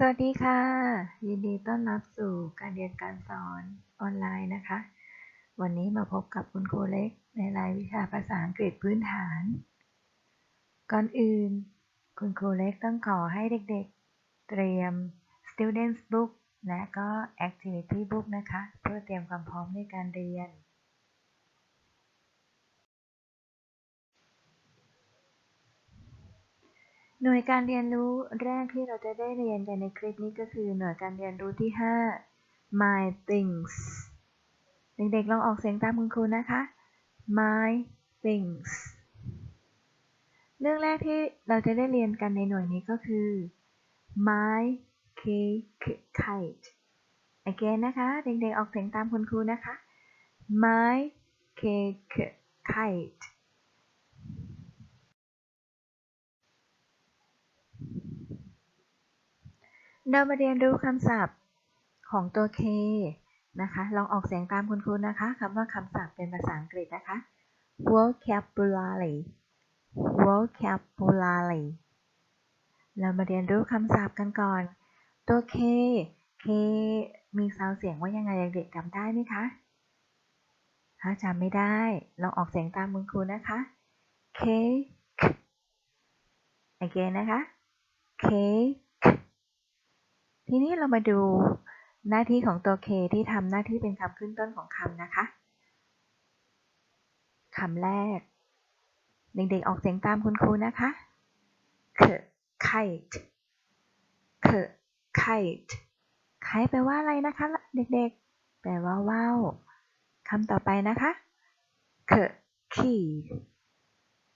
สวัสดีค่ะ ยินดีต้อนรับสู่การเรียนการสอนออนไลน์นะคะ วันนี้มาพบกับคุณครูเล็กในรายวิชาภาษาอังกฤษพื้นฐาน ก่อนอื่น คุณครูเล็กต้องขอให้เด็กๆ เตรียม students book และก็ activity book นะคะ เพื่อเตรียมความพร้อมในการเรียน หน่วยการเรียนรู้แรกที่เราจะได้เรียนกันในคลิปนี้ก็คือหน่วยการเรียนรู้ที่ 5 my things เด็กๆลองออกเสียงตามคุณครูนะคะ my things เรื่องแรกที่เราจะได้เรียนกันในหน่วยนี้ก็คือ my cake kite again นะคะ เด็กๆออกเสียงตามคุณครูนะคะ my cake kite เรามาเรียนรู้คำศัพท์ของตัว K นะคะ ลองออกเสียงตามคุณครูนะคะคำว่าคำศัพท์เป็นภาษาอังกฤษนะคะ vocabulary vocabulary เรามาเรียนรู้คำศัพท์กันก่อน ตัว K K มีซาวเสียงว่ายังไงเด็กจำได้ไหมคะ ถ้าจำไม่ได้ ลองออกเสียงตามคุณครูนะคะ K again นะคะ K ทีนี้เรามาดูหน้าที่ของตัว K ที่ทำหน้าที่เป็นคำขึ้นต้นของคำนะคะคำแรก เด็กๆออกเสียงตามคุณครูนะคะ k kite k kite kite แปลว่าอะไรนะคะ เด็กๆ แปลว่าว่าวคำต่อไปนะคะ k key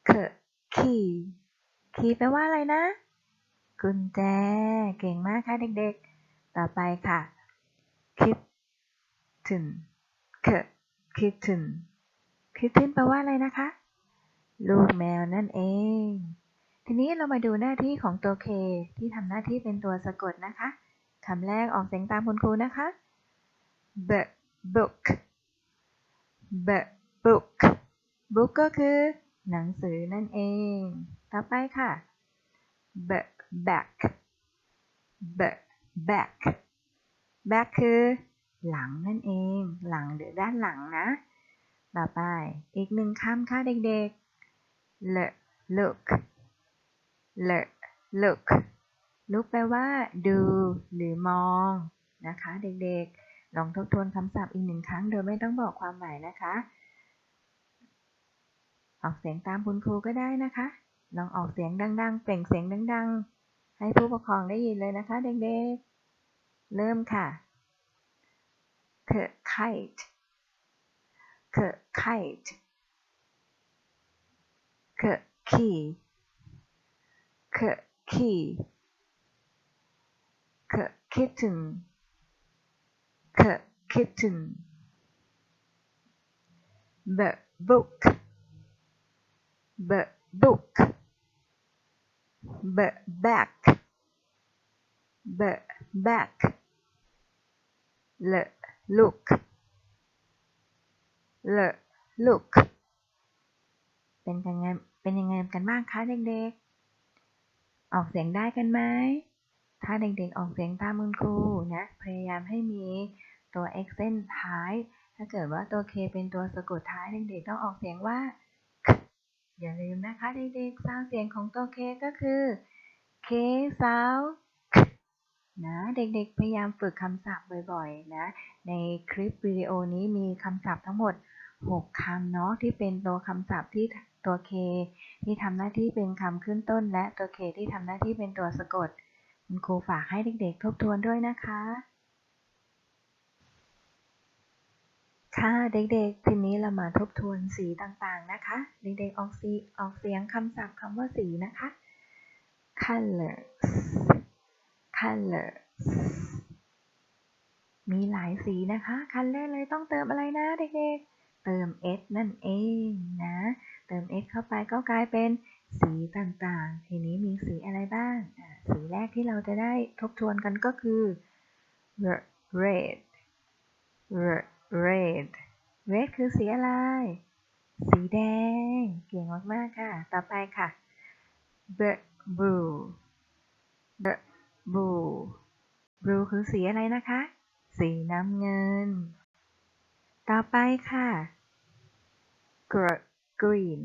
k key key แปลว่าอะไรนะ กุญแจ เก่งมากค่ะเด็กๆ ต่อไปค่ะ kitten k kitten kitten แปลว่าอะไรนะคะ ลูกแมวนั่นเอง ทีนี้เรามาดูหน้าที่ของตัว K ที่ทำหน้าที่เป็นตัวสะกดนะคะคำแรกออกเสียงตามคุณครูนะคะ b book b book book ก็คือ หนังสือนั่นเอง ต่อไปค่ะ b back b back back คือ หลังนั่นเอง หลังหรือด้านหลังนะ ต่อไปอีกหนึ่งคำค่ะเด็กๆ le look le look look แปลว่า ดู หรือมอง นะคะ เด็กๆ ลองทบทวนคำศัพท์อีกหนึ่งครั้งโดยไม่ต้องบอกความหมายนะคะ ออกเสียงตามคุณครูก็ได้นะคะ ลองออกเสียงดัง ๆ เปล่งเสียงดัง ๆ ให้ผู้ปกครองได้ยินเลยนะคะ เด็กๆ เริ่มค่ะ k kite k kite k key k key k kitten k kitten b book b book b back b back l look l look เป็นยังไงเป็นยังไงกันบ้างคะเด็กๆ ออกเสียงได้กันไหม ถ้าเด็กๆ ออกเสียงตามคุณครูนะ พยายามให้มีตัว accent ท้าย ถ้าเกิดว่าตัว K เป็นตัวสะกดท้ายเด็กๆ ต้องออกเสียงว่า อย่าลืมนะคะเด็กๆซาวเสียงของตัว K ก็คือ K ซาวนะเด็กๆพยายามฝึกคำศัพท์บ่อยๆนะ ในคลิปวิดีโอนี้มีคำศัพท์ทั้งหมด 6คำเนาะที่เป็นตัวคำศัพท์ที่ตัว K ที่ทำหน้าที่เป็นคำขึ้นต้น และตัว K ที่ทำหน้าที่เป็นตัวสะกด คุณครูฝากให้เด็กๆทบทวนด้วยนะคะ ค่ะเด็กๆ ทีนี้เรามาทบทวนสีต่างๆนะคะ เด็กๆออกสีออกเสียงคำศัพท์คำว่าสีนะคะ colors colors มีหลายสีนะคะ color เลยต้องเติมอะไรนะเด็กๆ เติม s นั่นเองนะ เติม s เข้าไปก็กลายเป็นสีต่างๆ ทีนี้มีสีอะไรบ้าง สีแรกที่เราจะได้ทบทวนกันก็คือ red red red red คือสีอะไร สีแดง เก่งมาก ๆ ค่ะ ต่อไปค่ะ blue blue blue คือสีอะไรนะคะ สีน้ำเงิน ต่อไปค่ะ green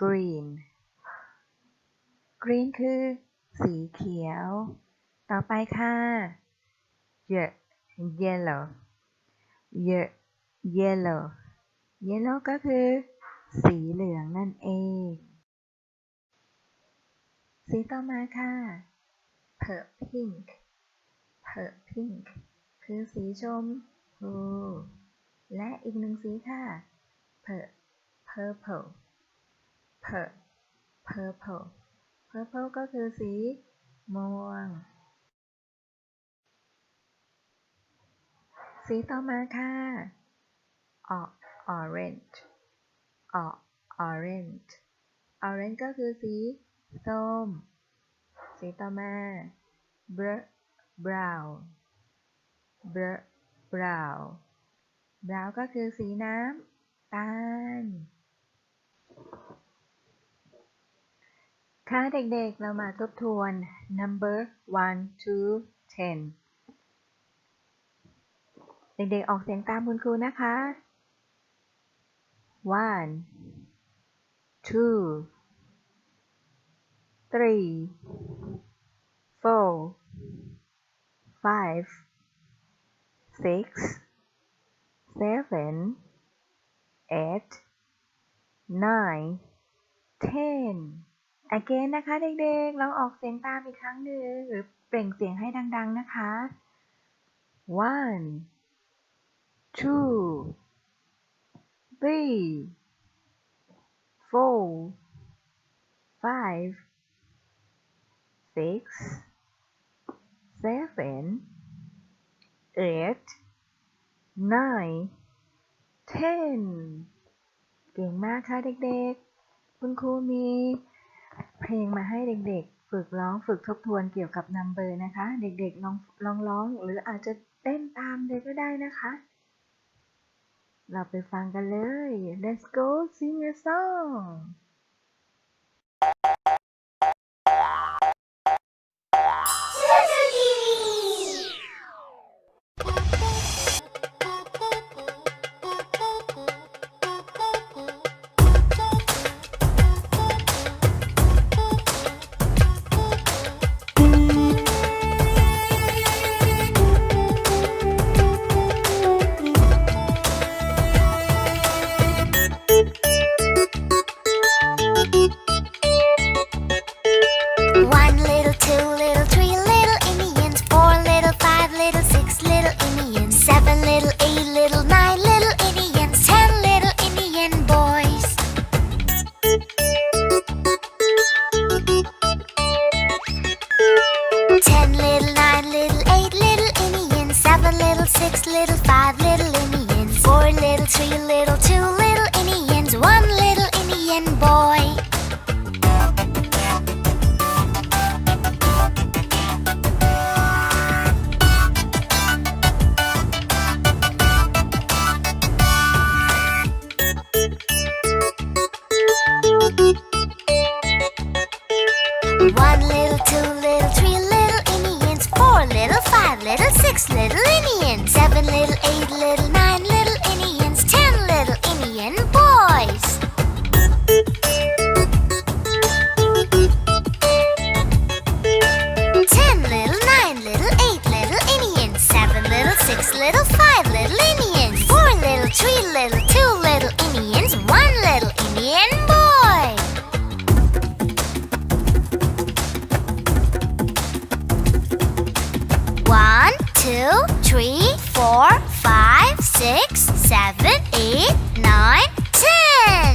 green green คือสีเขียว ต่อไปค่ะ ye- yellow ye- yellow yellow ก็คือ สีเหลืองนั่นเอง สีต่อมาค่ะ per pink per pink คือสีชมพูและอีกหนึ่งสีค่ะ per purple per purple purple ก็คือสีม่วง สีต่อมาค่ะ o- orange o- orange orange ก็คือสีส้ม สีต่อมา br- brown br- brown brown ก็คือสีน้ำตาล ค่ะเด็กๆ เรามาทบทวน number one to ten เด็กๆ ออกเสียงตามคุณครูนะคะ one two three four five six seven eight nine ten again นะคะ เด็กๆเราออกเสียงตามอีกครั้งหนึ่งหรือเปล่งเสียงให้ดัง ๆ นะคะ one two three four five six seven eight nine ten เก่งมากค่ะเด็กๆ คุณครูมีเพลงมาให้เด็กๆ ฝึกร้องฝึกทบทวนเกี่ยวกับนัมเบอร์นะคะ เด็กๆลองลองร้องหรืออาจจะเต้นตามเลยก็ได้นะคะ เราไปฟังกันเลย Let's go sing a song four, five, six, seven, eight, nine, ten.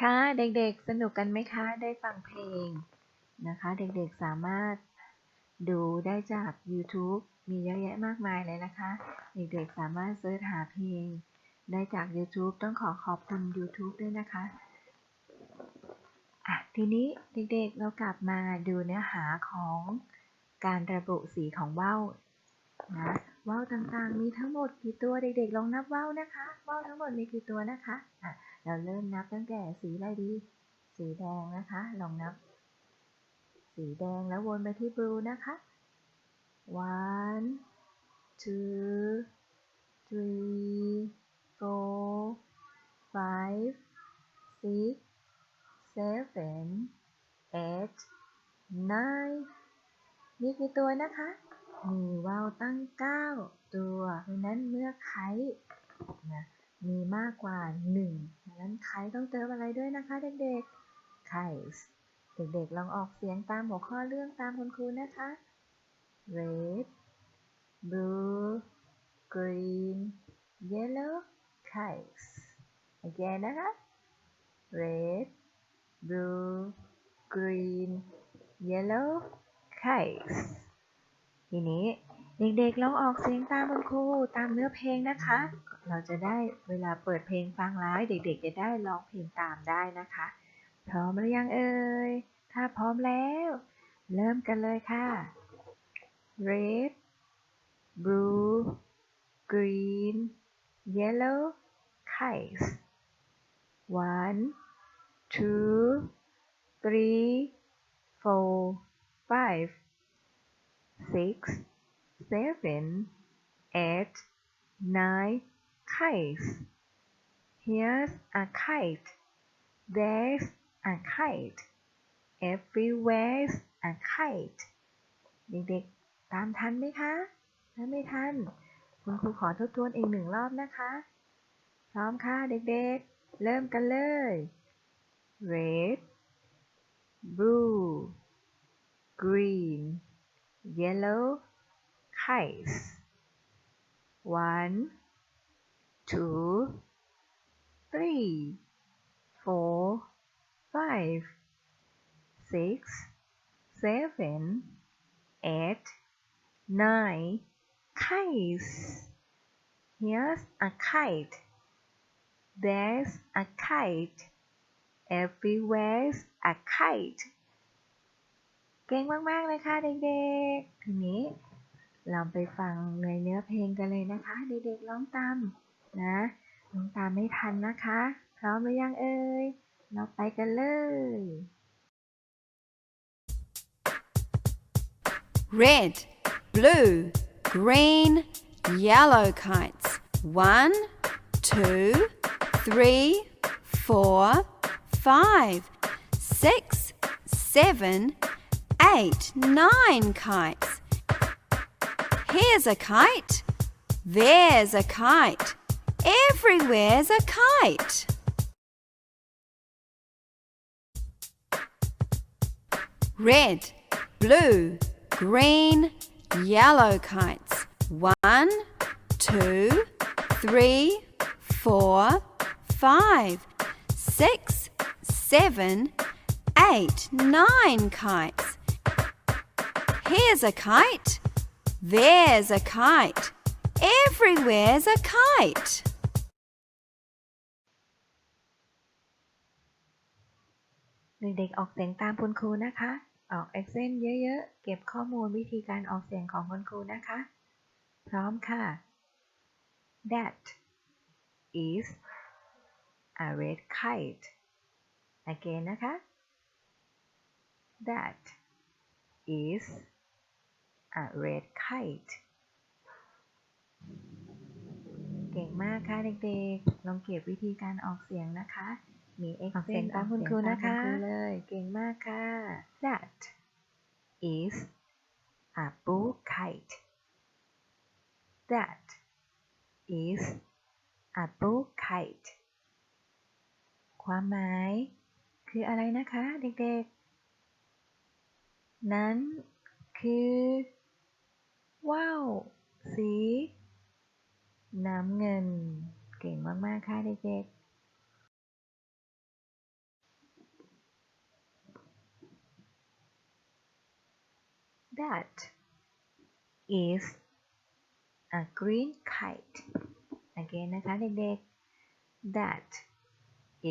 ค่ะ เด็กๆ สนุกกันไหมคะ ได้ฟังเพลง นะคะ เด็กๆสามารถดูได้จาก YouTube มีเยอะแยะมากมายเลยนะคะ เด็กๆสามารถเสิร์ชหาเพลงได้จาก YouTube ต้องขอขอบคุณ YouTube ด้วยนะคะอะทีนี้เด็กๆเรากลับมาดูเนื้อหาของการระบุสีของว่าวนะว่าวต่างๆมีทั้งหมดกี่ตัวเด็กๆลองนับว่าวนะคะว่าวทั้งหมดมีกี่ตัวนะคะอะเราเริ่มนับตั้งแต่สีอะไรดี สีแดงนะคะ ลองนับ สีแดงแล้ววนไปที่ blue นะคะ one two three four five six seven eight nine มีกี่ตัวนะคะ มีว่าวตั้ง 9 ตัวเพราะนั้นเมื่อไคนะมีมากกว่า 1 เพราะนั้นไคต้องเติมอะไรด้วยนะคะเด็กๆไค เด็กๆ ลองออกเสียงตามหัวข้อเรื่องตามคุณครูนะคะ red blue green yellow kites again นะคะ red blue green yellow kites ทีนี้เด็กๆ ลองออกเสียงตามคุณครูตามเนื้อเพลงนะคะ เราจะได้เวลาเปิดเพลงฟังแล้วเด็กๆ จะได้ร้องเพลงตามได้นะคะ พร้อมหรือยังเอ่ย ถ้าพร้อมแล้ว เริ่มกันเลยค่ะ red blue green yellow kites one two three four five six seven eight nine kites here's a kite there's a kite everywhere's a kite เด็กๆ ตามทันไหมคะ ถ้าไม่ทัน คุณครูขอทบทวนอีกหนึ่งรอบนะคะ พร้อมค่ะเด็กๆ เริ่มกันเลย red blue green yellow kites one two three four five six seven eight nine kites here's a kite there's a kite everywhere's a kite เก่งมากๆเลยค่ะเด็กๆ ทีนี้เราไปฟังในเนื้อเพลงกันเลยนะคะ เด็กๆร้องตามนะร้องตามไม่ทันนะคะ พร้อมหรือยังเอ่ย เราไปกันเลย red blue green yellow kites one two three four five six seven eight nine kites Here's a kite. There's a kite. Everywhere's a kite. red, blue, green, yellow kites. One, two, three, four, five, six, seven, eight, nine kites. Here's a kite. There's a kite. Everywhere's a kite. Người เด็กออกเสียงตามคุณครูนะคะ ออก accent เยอะๆ เก็บข้อมูลวิธีการออกเสียงของคุณครูนะคะ พร้อมค่ะ That is a red kite again นะคะ That is a red kite เก่งมากค่ะเด็กๆ ลองเก็บวิธีการออกเสียงนะคะ มีออกเสียง accent ตามคุณครูนะคะออกเสียงตามณเลยเก่งมากค่ะ That is a blue kite That is a blue kite ความหมายคืออะไรนะคะเด็กๆ นั้นคือว่าวสีน้ำเงิน เก่งมาก ๆ ค่ะเด็กๆ That is a green kite again นะคะเด็กๆ That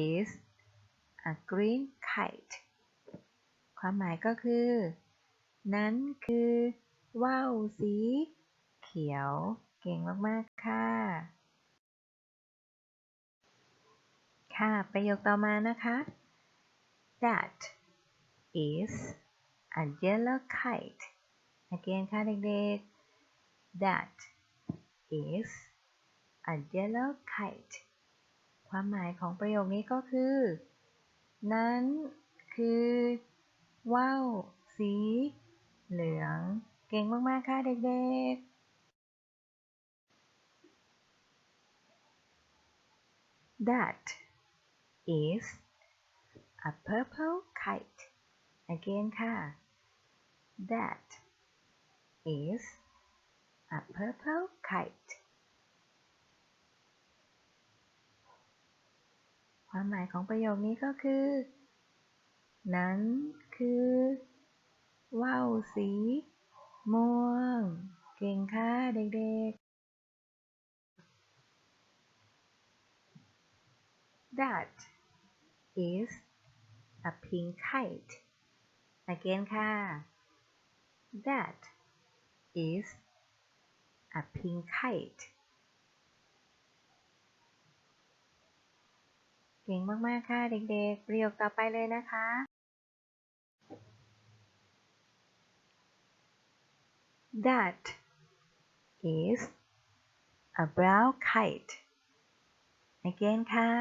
is a green kite ความหมายก็คือ นั้นคือว่าวสีเขียว เก่งมากๆ ค่ะ ค่ะ ประโยคต่อมานะคะ That is a yellow kite again ค่ะเด็กๆ That is a yellow kite ความหมายของประโยคนี้ก็คือ นั้นคือว่าวสี เหลือง เก่งมากๆ ค่ะเด็กๆ That is a purple kite again ค่ะ That is a purple kite ความหมายของประโยคนี้ก็คือ นั้นคือว่าวสีม่วง เก่งค่ะเด็กๆ That is a pink kite again ค่ะ That is a pink kite เก่งมาก ๆ ค่ะ เด็ก ๆ ประโยคต่อไปเลยนะคะ That is a brown kite again ค่ะ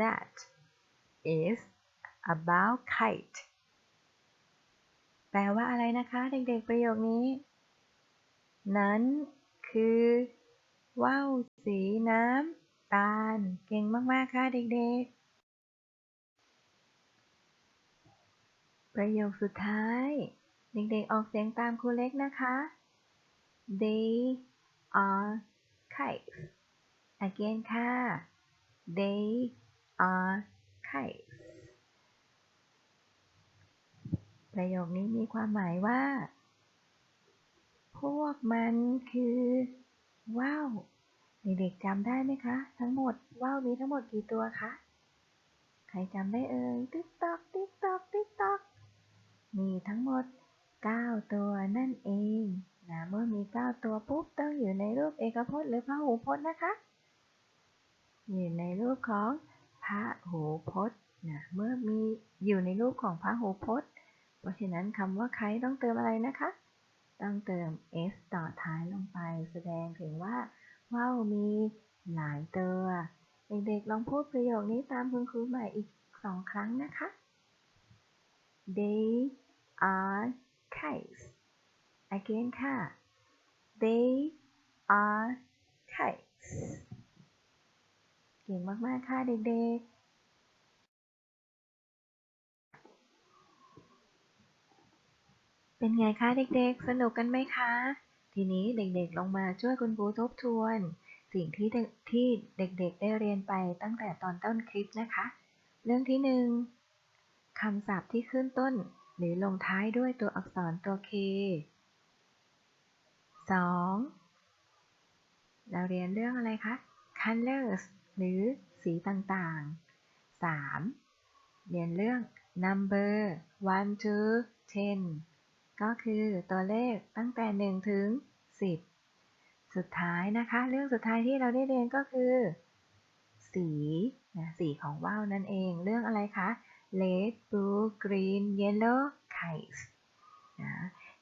That is a brown kite แปลว่าอะไรนะคะ เด็กๆประโยคนี้ นั้น คือว่าวสีน้ำตาล เก่งมากๆค่ะเด็กๆ ประโยคสุดท้าย เด็กๆออกเสียงตามครูเล็กนะคะ They are kites again ค่ะ They are kites ประโยคนี้มีความหมายว่า พวกมันคือว่าวเด็กๆจำได้ไหมคะ ทั้งหมดว่าวมีทั้งหมดกี่ตัวคะ ใครจำได้เอ่ยติ๊กตอกติ๊กตอกติ๊กตอกมีทั้งหมด 9 ตัวนั่นเองนะเมื่อมี 9 ตัวปุ๊บต้องอยู่ในรูปเอกพจน์หรือพหูพจน์นะคะ อยู่ในรูปของพหูพจน์นะเมื่อมีอยู่ในรูปของพหูพจน์ เพราะฉะนั้นคำว่าใครต้องเติมอะไรนะคะ ต้องเติม s ต่อท้ายลงไป แสดงถึงว่าว่าวมีหลายตัว เด็กๆลองพูดประโยคนี้ตามคุณครูใหม่อีกสองครั้งนะคะ They are kites again ค่ะ They are kites เก่งมาก ๆ ค่ะเด็ก ๆ เป็นไงคะเด็กๆ สนุกกันไหมคะ ทีนี้เด็กๆลงมาช่วยคุณครูทบทวน สิ่งที่ที่เด็กๆได้เรียนไปตั้งแต่ตอนต้นคลิปนะคะ เรื่องที่หนึ่งคำศัพท์ที่ขึ้นต้น หรือลงท้ายด้วยตัวอักษรตัว K 2. เราเรียนเรื่องอะไรคะ colors หรือสีต่างๆ 3. เรียนเรื่อง number 1 to 10 ก็คือตัวเลขตั้งแต่ 1 ถึง 10 สุดท้ายนะคะ เรื่องสุดท้ายที่เราได้เรียนก็คือ สีนะสีของว่าวนั่นเอง เรื่องอะไรคะ red blue green yellow kites นะ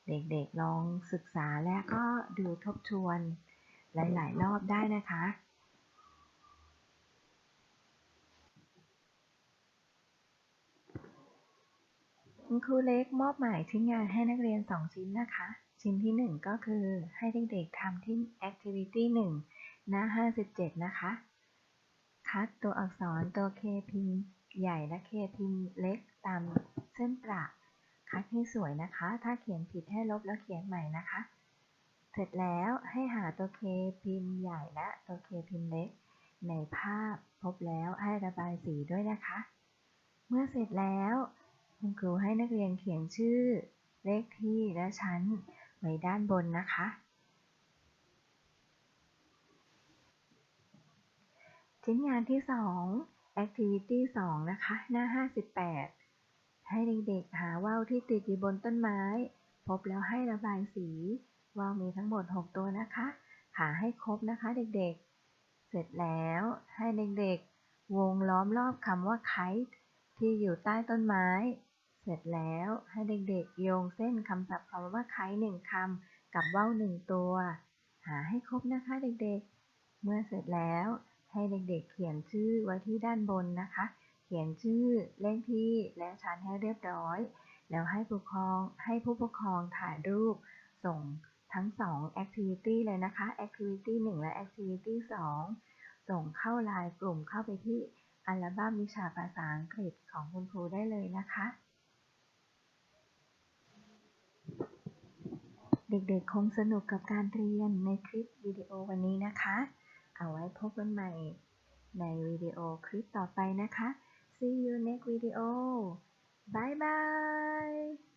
เด็กๆลองศึกษาและก็ดูทบทวนหลายๆ รอบได้นะคะ คุณครูเล็กมอบหมายชิ้นงานให้นักเรียน 2 ชิ้นนะคะ ชิ้นที่ 1 ก็คือให้เด็กๆทำที่ activity 1 หน้า 57 นะคะ คัดตัวอักษรตัว K พิมพ์ใหญ่และ K พิมพ์เล็กตามเส้นประคัดให้สวยนะคะ ถ้าเขียนผิดให้ลบแล้วเขียนใหม่นะคะ เสร็จแล้วให้หาตัว K พิมพ์ใหญ่และตัว K พิมพ์เล็ก ในภาพพบแล้วให้ระบายสีด้วยนะคะ เมื่อเสร็จแล้ว คุณครูให้นักเรียนเขียนชื่อ เลขที่และชั้นไว้ด้านบนนะคะ ชิ้นงานที่ 2 activity 2 นะคะ หน้า 58 ให้เด็กๆหาว่าวที่ติดอยู่บนต้นไม้ พบแล้วให้ระบายสี ว่าวมีทั้งหมด 6 ตัวนะคะ หาให้ครบนะคะเด็กๆ เสร็จแล้วให้เด็กๆ วงล้อมรอบคำว่า kite ที่อยู่ใต้ต้นไม้ เสร็จแล้วให้เด็กๆ โยงเส้นคำศัพท์คำว่า kite หนึ่งคำกับว่าวหนึ่งตัว หาให้ครบนะคะเด็กๆ เมื่อเสร็จแล้วให้เด็กๆ เขียนชื่อไว้ที่ด้านบนนะคะ เขียนชื่อเลขที่และชั้นให้เรียบร้อย แล้วให้ผู้ปกครองให้ผู้ปกครองถ่ายรูปส่งทั้ง2 activity เลยนะคะ activity 1 และ activity 2 ส่งเข้าไลน์กลุ่มเข้าไปที่อัลบั้มวิชาภาษาอังกฤษของคุณครูได้เลยนะคะ เด็กๆคงสนุกกับการเรียนในคลิปวิดีโอวันนี้นะคะ เอาไว้พบกันใหม่ในวิดีโอคลิปต่อไปนะคะ See you next video Bye bye